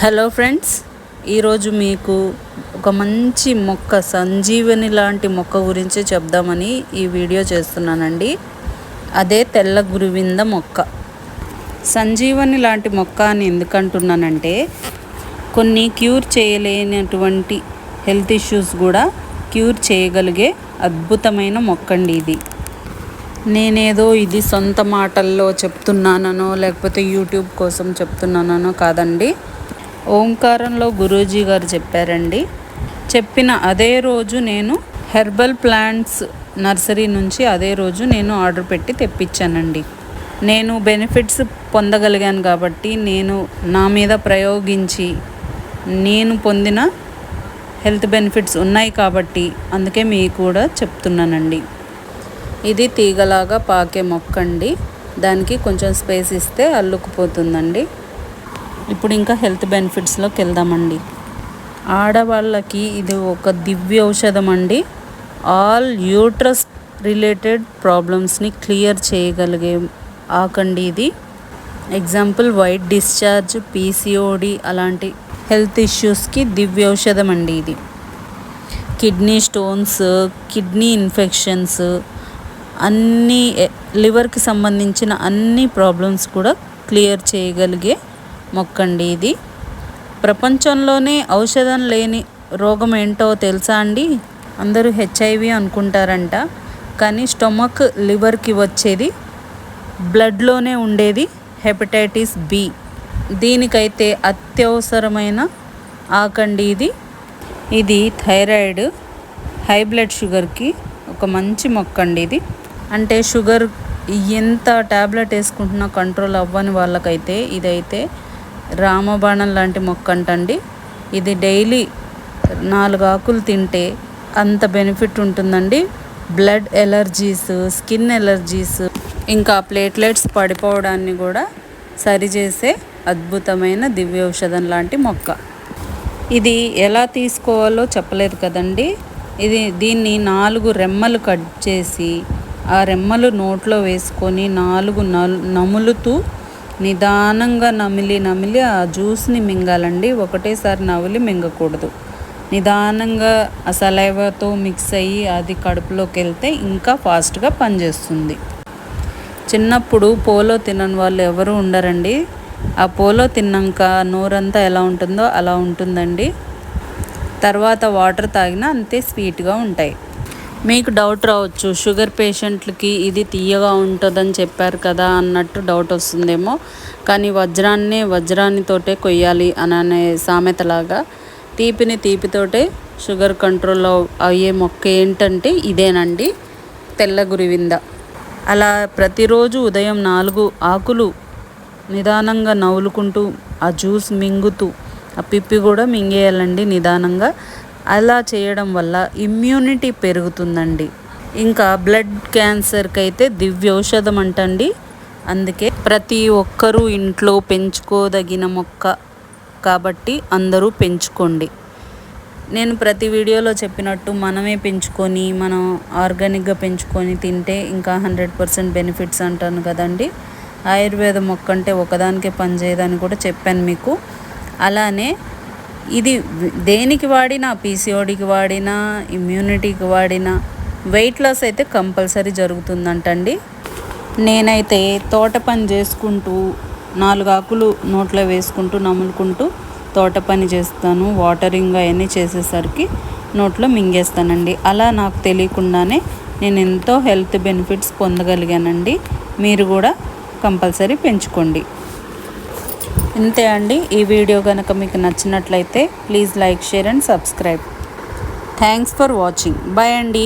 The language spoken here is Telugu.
హలో ఫ్రెండ్స్ ఈరోజు మీకు ఒక మంచి మొక్క సంజీవని లాంటి మొక్క గురించి చెప్దామని ఈ వీడియో చేస్తున్నానండి. అదే తెల్ల గురువింద మొక్క. సంజీవని లాంటి మొక్క అని ఎందుకంటున్నానంటే కొన్ని క్యూర్ చేయలేనటువంటి హెల్త్ ఇష్యూస్ కూడా క్యూర్ చేయగలిగే అద్భుతమైన మొక్క అండి ఇది. నేనేదో ఇది సొంత మాటల్లో చెప్తున్నానో లేకపోతే యూట్యూబ్ కోసం చెప్తున్నానో కాదండి. ఓంకారంలో గురూజీ గారు చెప్పారండి. చెప్పిన అదే రోజు నేను హెర్బల్ ప్లాంట్స్ నర్సరీ నుంచి అదే రోజు నేను ఆర్డర్ పెట్టి తెప్పించానండి. నేను బెనిఫిట్స్ పొందగలిగాను కాబట్టి నేను నా మీద ప్రయోగించి నేను పొందిన హెల్త్ బెనిఫిట్స్ ఉన్నాయి కాబట్టి అందుకే మీకు కూడా చెప్తున్నానండి. ఇది తీగలాగా పాకే మొక్క అండి దానికి కొంచెం స్పేస్ ఇస్తే అల్లుకుపోతుందండి. ఇప్పుడు ఇంకా హెల్త్ బెనిఫిట్స్లోకి వెళ్దామండి. ఆడవాళ్ళకి ఇది ఒక దివ్య ఔషధం అండి ఆల్ యూట్రస్ రిలేటెడ్ ప్రాబ్లమ్స్ని క్లియర్ చేయగలిగే ఆకండి ఇది. ఎగ్జాంపుల్ వైట్ డిశ్చార్జ్ పీసీఓడి అలాంటి హెల్త్ ఇష్యూస్కి దివ్య ఔషధం అండి ఇది. కిడ్నీ స్టోన్స్ కిడ్నీ ఇన్ఫెక్షన్స్ అన్ని లివర్కి సంబంధించిన అన్ని ప్రాబ్లమ్స్ కూడా క్లియర్ చేయగలిగే మొక్కండి ఇది. ప్రపంచంలోనే ఔషధం లేని రోగం ఏంటో తెలుసా అండి? అందరూ హెచ్ఐవి అనుకుంటారంట. కానీ స్టొమక్ లివర్కి వచ్చేది బ్లడ్లోనే ఉండేది హెపటైటిస్ బి. దీనికైతే అత్యవసరమైన ఆకండి ఇది. ఇది థైరాయిడ్ హై బ్లడ్ షుగర్కి ఒక మంచి మొక్క అండి ఇది. అంటే షుగర్ ఎంత ట్యాబ్లెట్ వేసుకుంటున్నా కంట్రోల్ అవ్వని వాళ్ళకైతే ఇదైతే రామబాణం లాంటి మొక్క అంటండి ఇది డైలీ నాలుగు ఆకులు తింటే అంత బెనిఫిట్ ఉంటుందండి. బ్లడ్ ఎలర్జీస్ స్కిన్ ఎలర్జీస్ ఇంకా ప్లేట్లెట్స్ పడిపోవడాన్ని కూడా సరిచేసే అద్భుతమైన దివ్య ఔషధం లాంటి మొక్క. ఇది ఎలా తీసుకోవాలో చెప్పలేదు కదండి. ఇది దీన్ని నాలుగు రెమ్మలు కట్ చేసి ఆ రెమ్మలు నోట్లో వేసుకొని నాలుగు నములుతూ నిదానంగా నమిలి నమిలి ఆ జ్యూస్ని మింగాలండి. ఒకటేసారి నమిలి మింగకూడదు. నిదానంగా ఆ సలైవాతో మిక్స్ అయ్యి అది కడుపులోకి వెళ్తే ఇంకా ఫాస్ట్గా పనిచేస్తుంది. చిన్నప్పుడు పోలో తినని వాళ్ళు ఎవరు ఉండరండి. ఆ పోలో తిన్నాక నోరంతా ఎలా ఉంటుందో అలా ఉంటుందండి. తర్వాత వాటర్ తాగినా అంతే స్వీట్గా ఉంటాయి. మీకు డౌట్ రావచ్చు. షుగర్ పేషెంట్లకి ఇది తీయగా ఉంటుందని చెప్పారు కదా అన్నట్టు డౌట్ వస్తుందేమో. కానీ వజ్రాన్ని వజ్రానితోటే కొయ్యాలి అని అనే సామెతలాగా తీపిని తీపితోటే షుగర్ కంట్రోల్ అయ్యే మొక్క ఏంటంటే ఇదేనండి. తెల్ల గురివింద. అలా ప్రతిరోజు ఉదయం నాలుగు ఆకులు నిదానంగా నవ్వులుకుంటూ ఆ జ్యూస్ మింగుతూ ఆ పిప్పి కూడా మింగేయాలండి నిదానంగా. అలా చేయడం వల్ల ఇమ్యూనిటీ పెరుగుతుందండి. ఇంకా బ్లడ్ క్యాన్సర్కి అయితే దివ్య ఔషధం అంటండి. అందుకే ప్రతి ఒక్కరూ ఇంట్లో పెంచుకోదగిన మొక్క కాబట్టి అందరూ పెంచుకోండి. నేను ప్రతి వీడియోలో చెప్పినట్టు మనమే పెంచుకొని మనం ఆర్గానిక్గా పెంచుకొని తింటే ఇంకా హండ్రెడ్ పర్సెంట్ బెనిఫిట్స్ అంటాను కదండి. ఆయుర్వేద మొక్క అంటే ఒకదానికే పనిచేయదని కూడా చెప్పాను మీకు. అలానే ఇది దేనికి వాడినా పీసీఓడికి వాడినా ఇమ్యూనిటీకి వాడినా వెయిట్ లాస్ అయితే కంపల్సరీ జరుగుతుందంటండి. నేనైతే తోట పని చేసుకుంటూ నాలుగు ఆకులు నోట్లో వేసుకుంటూ నములుకుంటూ తోట పని చేస్తాను. వాటరింగ్ అవన్నీ చేసేసరికి నోట్లో మింగేస్తానండి. అలా నాకు తెలియకుండానే నేను ఎంతో హెల్త్ బెనిఫిట్స్ పొందగలిగానండి. మీరు కూడా కంపల్సరీ పెంచుకోండి. ఇంతే అండి. ఈ వీడియో కనుక మీకు నచ్చినట్లయితే please like share and subscribe. Thanks for watching. Bye అండి.